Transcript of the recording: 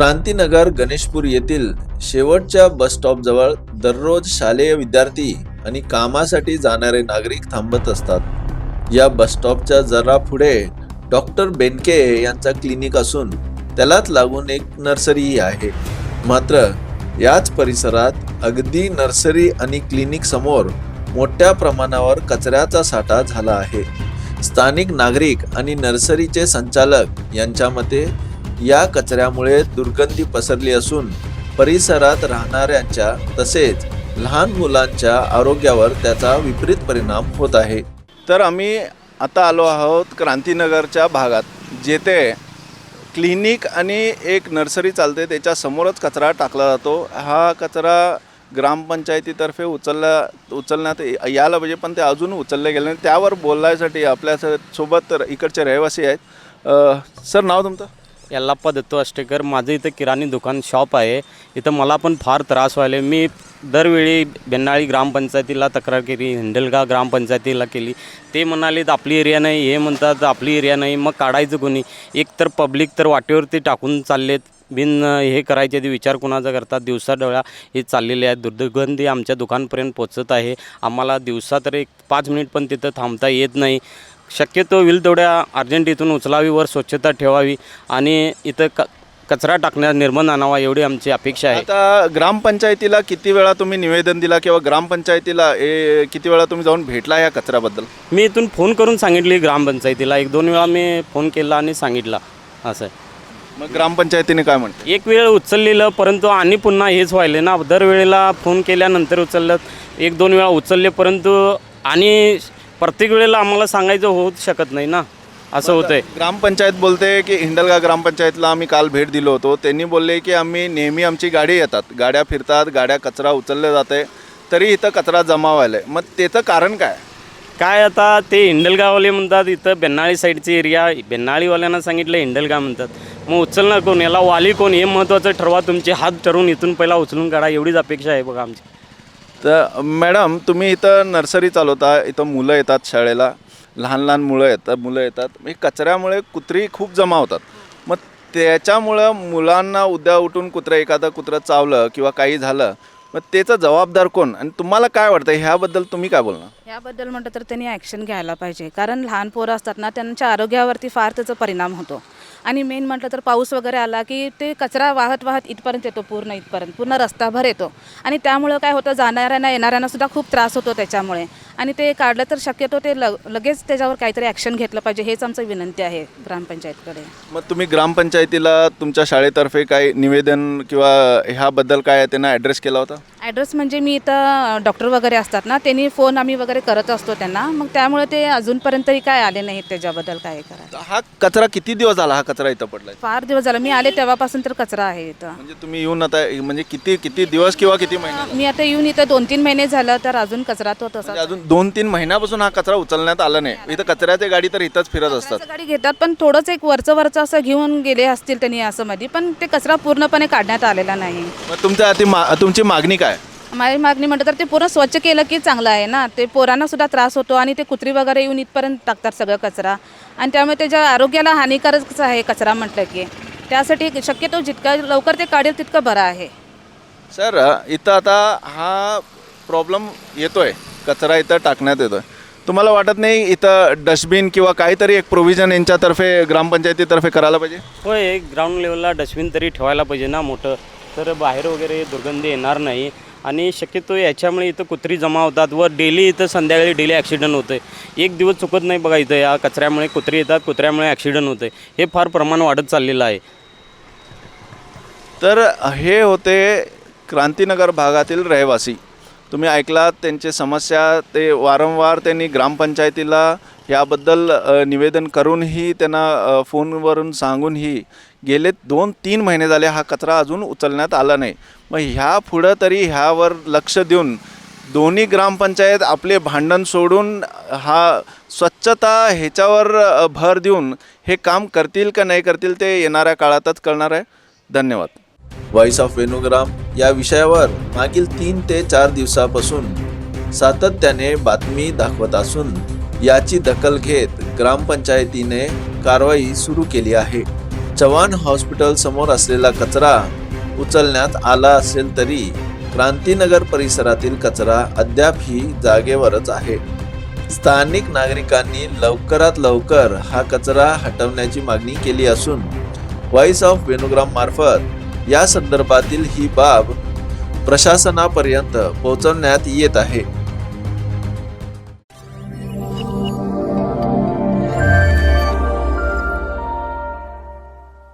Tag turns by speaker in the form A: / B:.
A: क्रांतीनगर गणेशपूर येथील शेवटच्या बस स्टॉपजवळ दररोज शालेय विद्यार्थी आणि कामासाठी जाणारे नागरिक थांबत असतात. या बस स्टॉपच्या जरा पुढे डॉक्टर बेनके यांचा क्लिनिक असून त्यालाच लागून एक नर्सरीही आहे. मात्र याच परिसरात अगदी नर्सरी आणि क्लिनिक समोर मोठ्या प्रमाणावर कचऱ्याचा साठा झाला आहे. स्थानिक नागरिक आणि नर्सरीचे संचालक यांच्या मते या कचऱ्यामुळे दुर्गंधी पसरली असून परिसरात राहणाऱ्यांच्या तसेच लहान मुलांच्या आरोग्यावर त्याचा विपरीत परिणाम होत आहे.
B: तर आम्ही आता आलो आहोत क्रांतीनगरच्या भागात जेथे क्लिनिक आणि एक नर्सरी चालते त्याच्यासमोरच कचरा टाकला जातो. हा कचरा ग्रामपंचायतीतर्फे उचलला उचलण्यात यायला पाहिजे पण ते अजून उचलले गेले नाही. त्यावर बोलण्यासाठी आपल्यासोबत तर इकडचे रहिवासी आहेत. सर नाव तुमचं?
C: यल्लाप्पा दत्तू अष्टेकर माझं इथं किराणी दुकान शॉप आहे. इथं मला पण फार त्रास व्हायला. मी दरवेळी बेन्नाळी ग्रामपंचायतीला तक्रार केली हिंडलगाव ग्रामपंचायतीला केली. ते म्हणाले तर आपली एरिया नाही. हे म्हणतात आपली एरिया नाही. मग काढायचं कोणी? एक तर पब्लिक तर वाटेवरती टाकून चाललेत. बिन हे करायचे ते विचार कुणाचा करतात? दिवसा डोळ्या हे चाललेले आहेत. दुर्गंधी आमच्या दुकानपर्यंत पोचत आहे. आम्हाला दिवसा तर एक पाच मिनिट पण तिथं थांबता येत नाही. शक्यतो होईल तेवढ्या अर्जंट इथून उचलावी वर स्वच्छता ठेवावी आणि इथं क कचरा टाकण्यास निर्बंध आणावा एवढी आमची अपेक्षा आहे.
B: आता ग्रामपंचायतीला किती वेळा तुम्ही निवेदन दिला किंवा ग्रामपंचायतीला ए, किती वेळा तुम्ही जाऊन भेटला या कचऱ्याबद्दल?
C: मी इथून फोन करून सांगितली ग्रामपंचायतीला. एक दोन वेळा मी फोन केला आणि सांगितला. असं आहे.
B: मग ग्रामपंचायतीने काय म्हणते
C: एक वेळ उचललेलं परंतु आणि पुन्हा हेच व्हायले ना. दरवेळेला फोन केल्यानंतर उचललं. एक दोन वेळा उचलले परंतु आणि प्रत्येक वेळेला आम्हाला सांगायचं होत शकत नाही ना असं होतंय.
B: ग्रामपंचायत बोलते की हिंडलगा ग्रामपंचायतला आम्ही काल भेट दिलो होतो. त्यांनी बोलले की आम्ही नेहमी आमची गाडी येतात. गाड्या फिरतात गाड्या कचरा उचलले जाते. तरी इथं कचरा जमा व्हायला आहे. मग त्याचं कारण काय?
C: काय आता ते हिंडलगाववाले म्हणतात इथं बेन्नाळी साईडची एरिया बेन्नाळीवाल्यांना सांगितलं हिंडलगाव म्हणतात. मग उचलणार कोण? याला वाली कोण? हे महत्त्वाचं ठरवा. तुमचे हात ठरवून इथून पहिला उचलून काढा. एवढीच अपेक्षा आहे बघा आमची.
B: तर मॅडम तुम्ही इथं नर्सरी चालवता इथं मुलं येतात शाळेला लहान लहान मुलं येतात मुलं येतात. म्हणजे कचऱ्यामुळे कुत्री खूप जमा होतात. मग त्याच्यामुळं मुलांना उद्या उठून कुत्रं एखादं कुत्रं चावलं किंवा काही झालं मग त्याचं जबाबदार कोण? आणि तुम्हाला काय वाटतं? ह्याबद्दल तुम्ही काय बोलणार?
D: याबद्दल म्हटलं तर त्यांनी ॲक्शन घ्यायला पाहिजे. कारण लहान पोरं असतात ना त्यांच्या आरोग्यावरती फार त्याचा परिणाम होतो. आणि मेन म्हटलं तर पाऊस वगैरे आला की ते कचरा वाहत वाहत इथपर्यंत येतो पूर्ण इथपर्यंत पूर्ण रस्ताभर येतो. आणि त्यामुळं काय होतं जाणाऱ्यांना येणाऱ्यांना सुद्धा खूप त्रास होतो त्याच्यामुळे. आणि ते काढलं तर शक्यतो ते लग लगेच त्याच्यावर काहीतरी ॲक्शन घेतलं पाहिजे हेच आमचं विनंती आहे ग्रामपंचायतकडे.
B: मग तुम्ही ग्रामपंचायतीला तुमच्या शाळेतर्फे काही निवेदन किंवा ह्याबद्दल काय त्यांना ॲड्रेस केला होता?
D: ॲड्रेस म्हणजे मी इथं डॉक्टर वगैरे असतात ना त्यांनी फोन आम्ही वगैरे करत असतो त्यांना. मग त्यामुळे ते अजूनपर्यंतही काय आले नाहीत त्याच्याबद्दल काय करा
B: हा कचरा किती दिवस झाला हा कचरा इथं पडलाय?
D: फार दिवस झाला. मी आले तेव्हापासून तर कचरा आहे इथं.
B: म्हणजे तुम्ही येऊन आता म्हणजे किती किती दिवस किंवा किती महिने
D: मी आता येऊन इथं दोन तीन महिने झालं तर अजून कचरा तो तसा
B: म्हणजे अजून दोन तीन महिन्यापासून हा कचरा उचलण्यात आला नाही. इथं कचऱ्याच्या गाडी तर इथंच फिरत असतात.
D: कचऱ्याचं गाडी घेतात पण थोडंच एक वरचं वरचं असं घेऊन गेले असतील त्यांनी असं मध्ये पण ते कचरा पूर्णपणे काढण्यात आलेला नाही.
B: मग तुमच्या मा तुमची मागणी काय?
D: माझी मागणी म्हटलं तर ते पूर्ण स्वच्छ केलं की चांगलं आहे ना? ते पोरांना सुद्धा त्रास होतो आणि ते कुत्री वगैरे येऊन इथपर्यंत टाकतात सगळं कचरा. आणि त्यामुळे त्याच्या आरोग्याला हानिकारकच आहे कचरा म्हटलं की त्यासाठी शक्यतो जितकं लवकर ते काढेल तितकं बरं आहे.
B: सर इथं आता हा प्रॉब्लेम येतोय. कचरा इथं टाकण्यात येतोय. तुम्हाला वाटत नाही इथं डस्टबिन किंवा काहीतरी एक प्रोव्हिजन यांच्यातर्फे ग्रामपंचायतीतर्फे करायला पाहिजे?
C: होय ग्राउंड लेवलला डस्टबिन तरी ठेवायला पाहिजे ना मोठं. तर बाहेर वगैरे दुर्गंधी येणार नाही. आणि शक्यतो याच्यामुळे इथं कुत्री जमा होतात व डेली इथं संध्याकाळी डेली ॲक्सिडंट होते एक दिवस चुकत नाही बघा इथं या कचऱ्यामुळे कुत्री येतात कुत्र्यामुळे ॲक्सिडंट होते हे फार प्रमाण वाढत चाललेलं आहे.
B: तर हे होते क्रांतीनगर भागातील रहिवासी. तुम्ही ऐकलात त्यांची समस्या ते वारंवार त्यांनी ग्रामपंचायतीला याबद्दल निवेदन करूनही त्यांना फोनवरून सांगूनही गेले दोन तीन महिने झाले हा कचरा अजून उचलण्यात आला नाही. मग ह्या पुढं तरी ह्यावर लक्ष देऊन दोन्ही ग्रामपंचायत आपले भांडण सोडून हा स्वच्छता ह्याच्यावर भर देऊन हे काम करतील का नाही करतील ते येणाऱ्या काळातच कळणार आहे. धन्यवाद.
A: व्हॉइस ऑफ वेणुग्राम या विषयावर मागील तीन ते चार दिवसापासून सातत्याने बातमी दाखवत असून याची दखल घेत ग्रामपंचायतीने कारवाई सुरू केली आहे. चव्हाण हॉस्पिटल समोर असलेला कचरा उचलण्यात आला असेल तरी क्रांतीनगर परिसरातील कचरा अद्याप ही जागेवरच आहे. स्थानिक नागरिकांनी लवकरात लवकर हा कचरा हटवण्याची मागणी केली असून व्हॉइस ऑफ वेणुग्राम मार्फत या संदर्भातील ही बाब प्रशासनापर्यंत पोहोचवण्यात येत आहे.